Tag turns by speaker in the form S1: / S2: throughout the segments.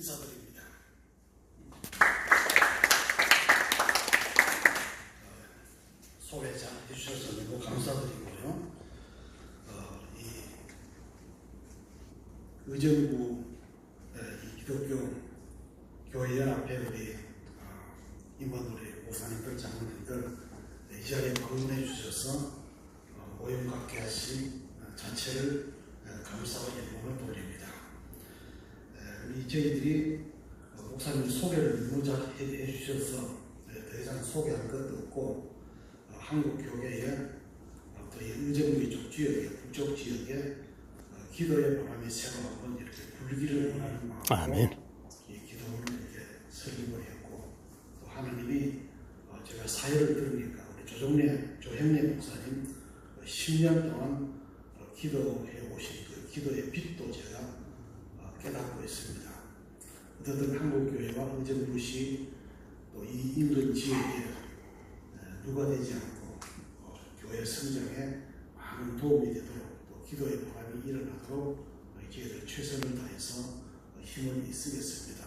S1: 인사드립니다. 어, 소개 잘 해주셔서 너무 감사드리고요. 어, 이 의정부 에, 이 기독교 교회연합회 우리 어, 임원들이 목사님들 장로님들 네, 이 자리에 방문해 주셔서 어, 모임 갖게 하신 어, 자체를 에, 감사와 영광을 돌립니다. 에, 우리 저희들이 어, 목사님 소개를 무작 해, 해 주셔서 네, 더 이상 소개할 것도 없고 어, 한국 교회의 어, 또이 의정부 이쪽 지역에 북쪽 지역에 어, 기도의 바람이 새로 한번 이렇게 불기를 원하는 마음으로. 이 기도를 이렇게 설립을 했고 또 하나님이 어, 제가 사회를 들으니까 우리 조정래 조형래 목사님 어, 10년 동안 어, 기도해 오신 그 기도의 빛도 제가 어, 깨닫고 있습니다. 어떻든 한국교회와 의정부시 또 이 인근 지역에 에, 누가 되지 않고 어, 교회 성장에 많은 도움이 되도록 또 기도의 바람이 일어나도록 어, 저희들 최선을 다해서 어, 힘을 쓰겠습니다.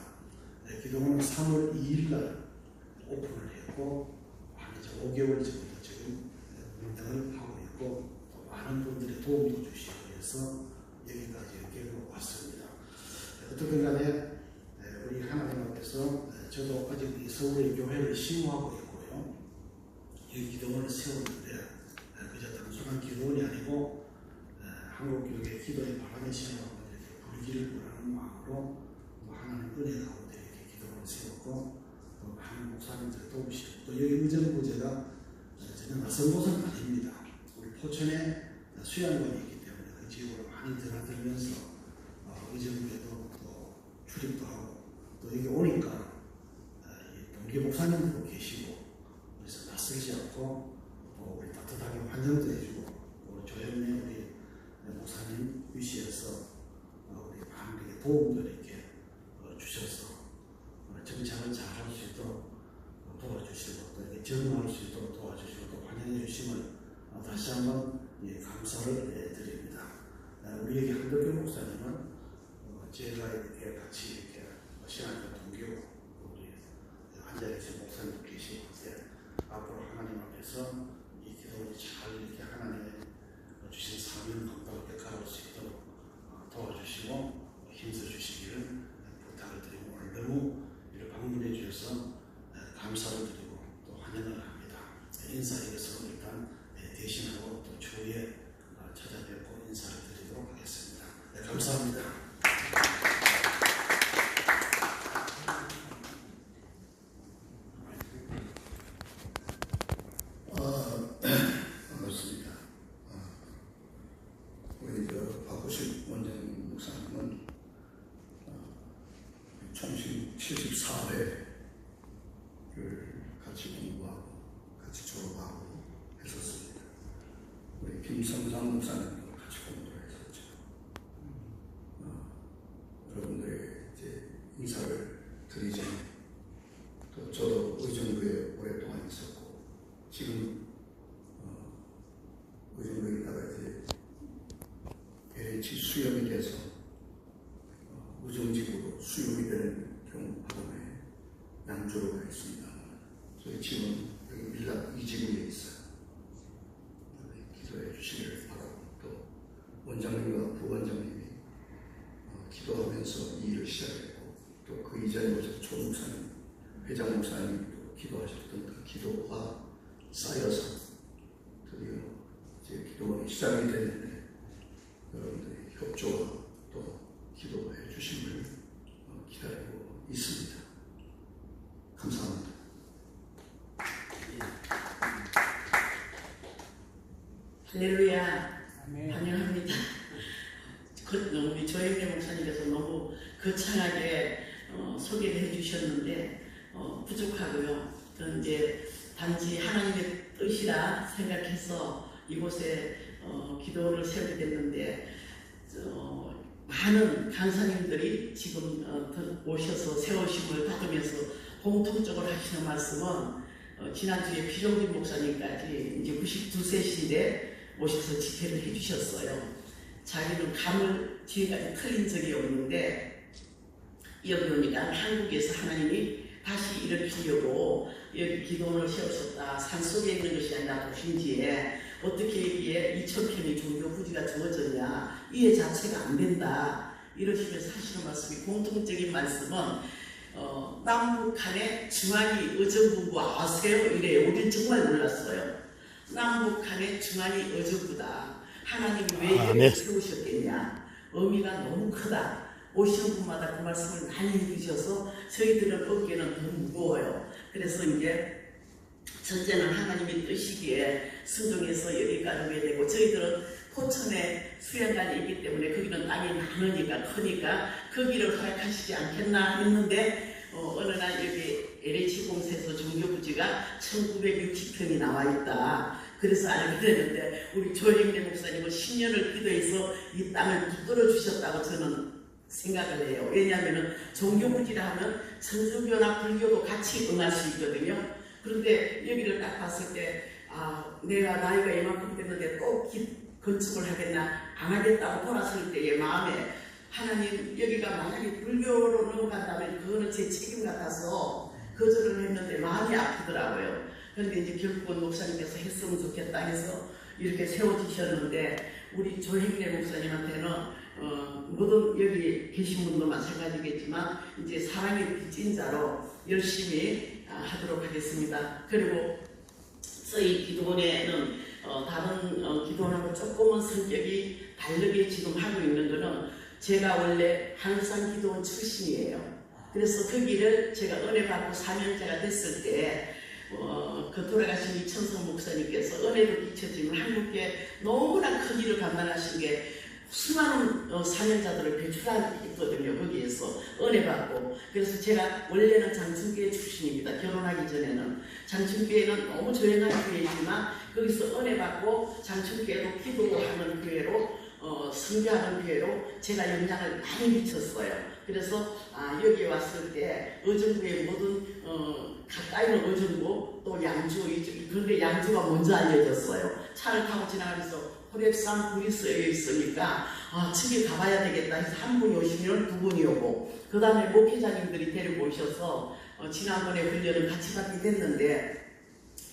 S1: 네, 기도는 3월 2일 날 오픈을 했고 한 이제 5개월 전부터 지금 운영을 하고 있고 또 많은 분들의 도움도 주시고 해서 여기까지 이렇게 왔습니다. 어떻든 간에 네, 우리 하나님 앞에서 네, 저도 아직 이 서울의 교회를 신고하고 있고요. 이 기도원을 세우는데 네, 그저 단순한 기도원이 아니고 네, 한국교회 기도의 바람이 시작하고 이렇게 불기를 원하는 마음으로 또 하나님 은혜 가운데 이렇게 기도원을 세웠고 또 많은 목사님들 도우시고 또 여기 의정부제가 어, 전혀 낯선 곳은 아닙니다. 우리 포천에 수양관이 있기 때문에 그 지역으로 많이 드나들면서 어, 의정부에도 또 출입도 하고 또 여기 오니까 어, 이 동기 목사님도 계시고 그래서 낯설지 않고 또 우리 따뜻하게 환영도 해주고 또 우리 조현래 우리 목사님 위시에서 어, 우리 많은 이렇게 도움도 이렇게 어, 주셔서 어, 정착을 잘 할 수 있도록 어, 도와주시고 또 이렇게 적응할 수 있도록 도와주시고 또 환영해 주심을 어, 다시 한번 예, 감사를 예, 드립니다. 어, 우리 여기 한덕규 목사님은 어, 제가 이렇게 같이 이렇게 시간과 동기고 우리 한자리에서 목사님 계시고 예, 앞으로 하나님 앞에서 이 기도를 잘 이렇게 하나님의 주신 사명 감당하게 가올 수 있도록 어, 도와주시고 힘써 주시기를 부탁을 드리고 오늘 너무 이를 방문해 주셔서 에, 감사를 드리고 또 환영을 합니다. 네, 인사에서 일단 네, 대신하고 또 추후에 어, 찾아뵙고 인사를 드리도록 하겠습니다. 네, 감사합니다.
S2: 아, 반갑습니다. 아, 우리 저 박호식 원장 목사님은 어, 총신 74회를 같이 공부하고 같이 졸업하고 했었습니다. 우리 김성상 목사님도 같이 공부를 했었죠. 어, 여러분들의 이제 인사를 전에 또 저도 의정부에 오랫동안 있었고 지금 어, 의정부에다가 이제 LH 수염이 돼서 어, 의정직으로 수용이 되는 경우에 양조로 가 있습니다. 저희 지금 여기 밀락 이지구에 있어요. 어, 기도해 주시기를 바라고 또 원장님과 부원장님이 어, 기도하면서 이 일을 시작했고 또 그 이전에 오셨던 조 목사님, 회장 목사님도 기도하셨던 그 기도가 쌓여서 드디어 이제 기도가 시작이 됐는데 여러분들의 협조와 또 기도해 주심을 어, 기다리고 있습니다. 감사합니다.
S3: 할렐루야 환영합니다. 그, 우리 조영래 목사님께서 너무 거창하게 어, 소개를 해주셨는데 어, 부족하고요. 이제 단지 하나님의 뜻이라 생각해서 이곳에 어, 기도를 세우게 됐는데 어, 많은 강사님들이 지금 어, 더 오셔서 세우심을 받으면서 공통적으로 하시는 말씀은 어, 지난주에 피종진 목사님까지 이제 92세신데 오셔서 집회를 해주셨어요. 자기는 감을 뒤에까지 틀린 적이 없는데 여기 오니까 한국에서 하나님이 다시 일으키려고 여기 기도원을 세우셨다. 산 속에 있는 것이 아니라 도심지에 어떻게 이게 2천평의 종교 부지가 주어졌냐. 이해 자체가 안 된다. 이러시면서 하시는 말씀이 공통적인 말씀은 어, 남북한의 중앙이 어정부고 아세요? 이래요. 우린 정말 몰랐어요. 남북한의 중앙이 어정부다. 하나님이 왜
S4: 아,
S3: 이렇게
S4: 네.
S3: 세우셨겠냐. 의미가 너무 크다. 오시는 분마다 그 말씀을 많이 해주셔서 저희들은 어깨는 더 무거워요. 그래서 이제 전제는 하나님이 뜨시기에 순종해서 여기 가르게 되고 저희들은 포천에 수양관이 있기 때문에 거기는 땅이 많으니까 크니까 거기를 허락하시지 않겠나 했는데 어, 어느 날 여기 LH 공사에서 종교부지가 1960평이 나와 있다. 그래서 알게 되는데 우리 조영래 목사님은 10년을 기도해서 이 땅을 붙들어 주셨다고 저는 생각을 해요. 왜냐하면 종교부지라 하면 천주교나 불교도 같이 응할 수 있거든요. 그런데 여기를 딱 봤을 때, 아, 내가 나이가 이만큼 됐는데 또 기- 건축을 하겠나, 안 하겠다고 돌았을 때의 마음에 하나님, 여기가 만약에 불교로 넘어간다면 그거는 제 책임 같아서 거절을 했는데 마음이 아프더라고요. 그런데 이제 결국은 목사님께서 했으면 좋겠다 해서 이렇게 세워주셨는데, 우리 조행래 목사님한테는 어, 모든 여기 계신 분도 마찬가지겠지만 이제 사랑의 빚진 자로 열심히 아, 하도록 하겠습니다. 그리고 저희 기도원에는 어, 다른 어, 기도원하고 조금은 성격이 다르게 지금 하고 있는 거는 제가 원래 한산 기도원 출신이에요. 그래서 거기를 제가 은혜 받고 사명자가 됐을 때 어, 그 돌아가신 이천성 목사님께서 은혜도 끼쳐지면 한국에 너무나 큰 일을 감당하신 게 수많은 어, 사명자들을 배출했거든요. 거기에서 은혜 받고. 그래서 제가 원래는 장충교회 출신입니다. 결혼하기 전에는. 장충교회는 너무 조용한 교회이지만 거기서 은혜 받고 장충교회로 기도하는 교회로 어, 선교하는 교회로 제가 영향을 많이 미쳤어요. 그래서 아, 여기 왔을 때 의정부의 모든 어, 가까이 는 의정부 또 양주 그런데 양주가 먼저 알려졌어요. 차를 타고 지나가면서 호랩산 불이 쓰여 있으니까 아 저기 가봐야 되겠다 해서 한 분이 오시면 두 분이 오고 그 다음에 목회자님들이 데리고 오셔서 어, 지난번에 훈련을 같이 받게 됐는데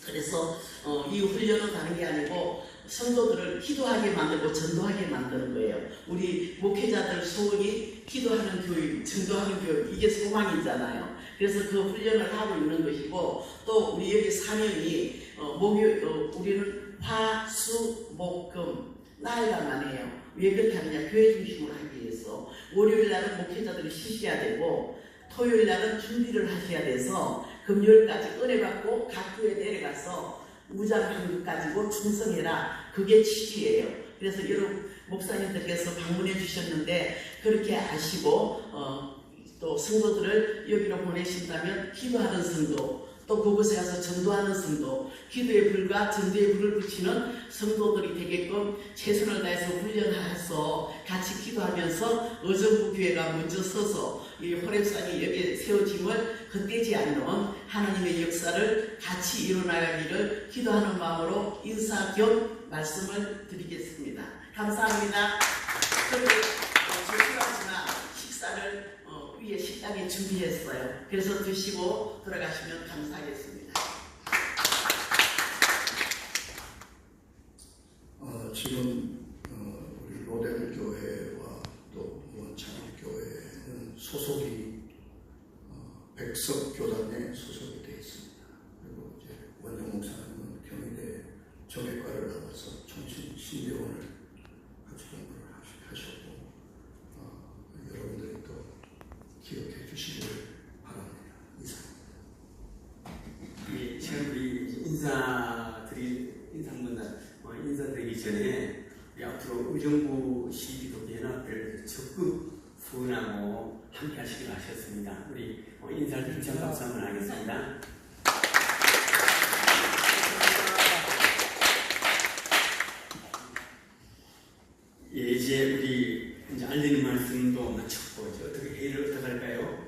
S3: 그래서 어, 이 훈련은 다른 게 아니고 성도들을 기도하게 만들고 전도하게 만드는 거예요. 우리 목회자들 소원이 기도하는 교육, 전도하는 교육 이게 소망이잖아요. 그래서 그 훈련을 하고 있는 것이고 또 우리 여기 사명이 어, 목요 어, 우리는 화, 수, 목, 금 나흘간만 해요. 왜 그렇게 하느냐? 교회 중심으로 하기 위해서 월요일 날은 목회자들이 쉬셔야 되고 토요일 날은 준비를 하셔야 돼서 금요일까지 은혜 받고 각 교회 내려가서 무장한국 가지고 충성해라. 그게 취지예요. 그래서 여러분 목사님들께서 방문해 주셨는데 그렇게 아시고 어, 또 성도들을 여기로 보내신다면 기도하는 성도 또 그곳에 가서 전도하는 성도 기도의 불과 전도의 불을 붙이는 성도들이 되게끔 최선을 다해서 훈련해서 같이 기도하면서 의정부 교회가 먼저 서서 이 호랩산이 여기에 세워짐을 헛되지 않는 하나님의 역사를 같이 이뤄나가기를 기도하는 마음으로 인사 겸 말씀을 드리겠습니다. 감사합니다. 그리고 어, 조심하지만 식사를 어, 위에 식당에 준비했어요. 그래서 드시고 돌아가시면 감사하겠습니다.
S2: 어, 지금 어, 우리 로데를 교회와 또 원창교회는 소속이 어, 백석 교단에 소속이 되어 있습니다. 그리고 이제 원영 목사님은 경희대 정외과를 나와서 총신 신대원을 공부를 하시- 하셨고 어, 여러분들이 또 기억해 주시기를 바랍니다. 이상입니다.
S5: 예, 지금 우리 인사드리 인상문단 어, 인사드리기 전에 우리 앞으로 의정부 시기도 연합을 적극 후원하고 함께 하시기로 하셨습니다. 우리 어, 인사를 좀 박수 한번 하겠습니다. 예, 이제 우리 이제 알리는 말씀도 마쳤고 이제 어떻게 회의를 어떻게 할까요?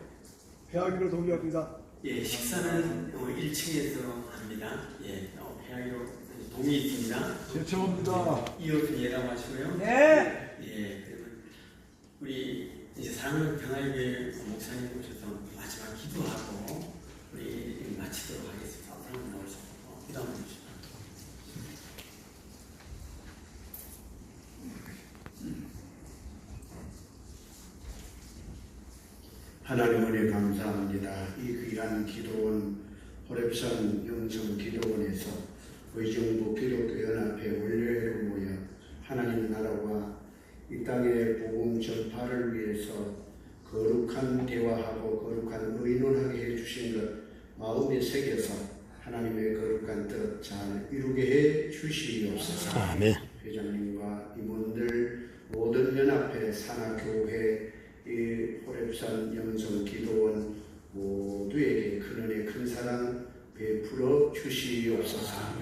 S4: 회하기로 동의합니다.
S5: 예, 식사는 어, 1층에서 합니다. 예, 어, 폐하기로 동의 있습니다.
S4: 제청합니다.
S5: 이어서 예라고 하시고요.
S4: 네.
S5: 예, 그러면 우리 이제 사랑하는 평화의 목사님 오셔서 마지막 기도하고 우리 마치도록 하겠습니다. 사랑하는 나오시고 기도 한번 해주시죠.
S6: 하나님 은혜 감사합니다. 이 귀한 기도원 호랩산 영성 기도원에서 의정부 기독교 연합회 원료회로 모여 하나님 나라와 이 땅의 복음 전파를 위해서 거룩한 대화하고 거룩한 의논하게 해주신 것 마음에 새겨서 하나님의 거룩한 뜻 잘 이루게 해 주시옵소서.
S7: 아멘.
S6: 회장님과 임원들 모든 연합회 산하교회 이 호랩산 영성 기도원 모두에게 큰 은혜 큰 사랑 베풀어 주시옵소서